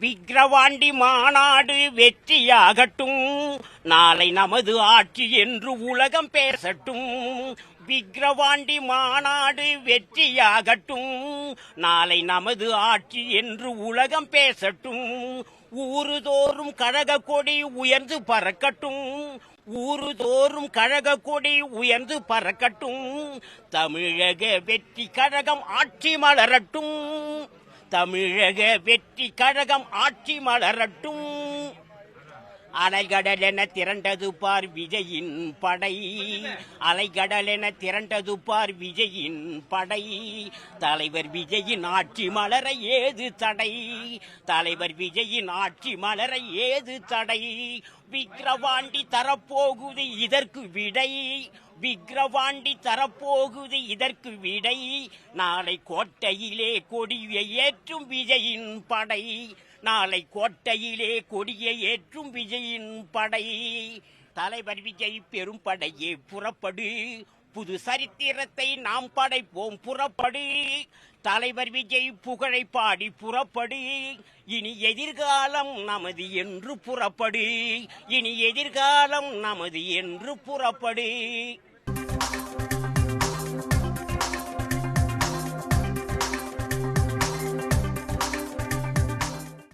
விக்கிரவாண்டி மாநாடு வெற்றியாகட்டும். நாளை நமது ஆட்சி என்று உலகம் பேசட்டும் விக்கிரவாண்டி மாநாடு வெற்றியாகட்டும். நாளை நமது ஆட்சி என்று உலகம் பேசட்டும் ஊறுதோறும் கழக கொடி உயர்ந்து பறக்கட்டும். ஊறுதோறும் கழக கொடி உயர்ந்து பறக்கட்டும். தமிழக வெற்றி கழகம் ஆட்சி மலரட்டும். தமிழக வெற்றி கழகம் ஆட்சி மலரட்டும். அலைகடலென திரண்டது பார் விஜயின் படை. அலைகடலென திரண்டது பார் விஜயின் படை. தலைவர் விஜயின் ஆட்சி மலர ஏது தடை? தலைவர் விஜயின் ஆட்சி மலர ஏது தடை? விக்கிரவாண்டி தரப்போகுது இதற்கு விடை. விக்கிரவாண்டி தரப்போகுது இதற்கு விடை. நாளை கோட்டையிலே கொடியை ஏற்றும் விஜயின் படை. நாளை கோட்டையிலே கொடியை ஏற்றும் விஜயின் படை. தலைவர் விஜய் பெரும் படையே புறப்படு. புது சரித்திரத்தை நாம் படைப்போம். புறப்படி. தலைவர் விஜய் புகழை பாடி புறப்படி. இனி எதிர்காலம் நமது என்று புறப்படு. இனி எதிர்காலம் நமது என்று புறப்படு.